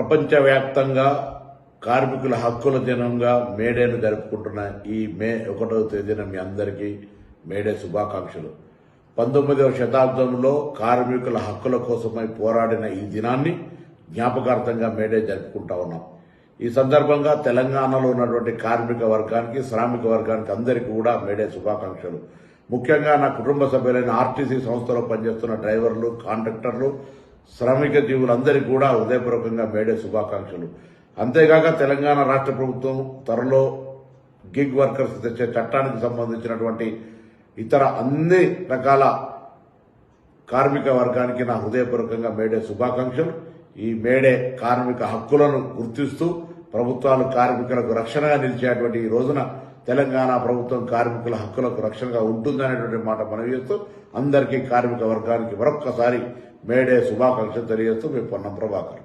ప్రపంచవ్యాప్తంగా కార్మికుల హక్కుల దినంగా మేడేను జరుపుకుంటున్న ఈ మే ఒకటవ తేదీన మీ అందరికీ మేడే శుభాకాంక్షలు. పంతొమ్మిదవ శతాబ్దంలో కార్మికుల హక్కుల కోసమై పోరాడిన ఈ దినాన్ని జ్ఞాపకార్థంగా మేడే జరుపుకుంటా ఉన్నాం. ఈ సందర్భంగా తెలంగాణలో ఉన్నటువంటి కార్మిక వర్గానికి శ్రామిక వర్గానికి అందరికీ కూడా మేడే శుభాకాంక్షలు. ముఖ్యంగా నా కుటుంబ సభ్యులైన ఆర్టీసీ సంస్థలో పనిచేస్తున్న డ్రైవర్లు కాంట్రాక్టర్లు శ్రామిక జీవులందరికీ కూడా హృదయపూర్వకంగా మేడే శుభాకాంక్షలు. అంతేగాక తెలంగాణ రాష్ట్ర ప్రభుత్వం త్వరలో గిగ్ వర్కర్స్ తెచ్చే చట్టానికి సంబంధించినటువంటి ఇతర అన్ని రకాల కార్మిక వర్గానికి నా హృదయపూర్వకంగా మేడే శుభాకాంక్షలు. ఈ మేడే కార్మిక హక్కులను గుర్తిస్తూ ప్రభుత్వాలు కార్మికులకు రక్షణగా నిలిచేటువంటి ఈ రోజున తెలంగాణ ప్రభుత్వం కార్మికుల హక్కులకు రక్షణగా ఉంటుందనేటువంటి మాట మనవి చేస్తూ అందరికీ కార్మిక వర్గానికి మరొక్కసారి మేడే శుభాకాంక్షలు తెలియజేస్తూ మీ పొన్నం ప్రభాకర్.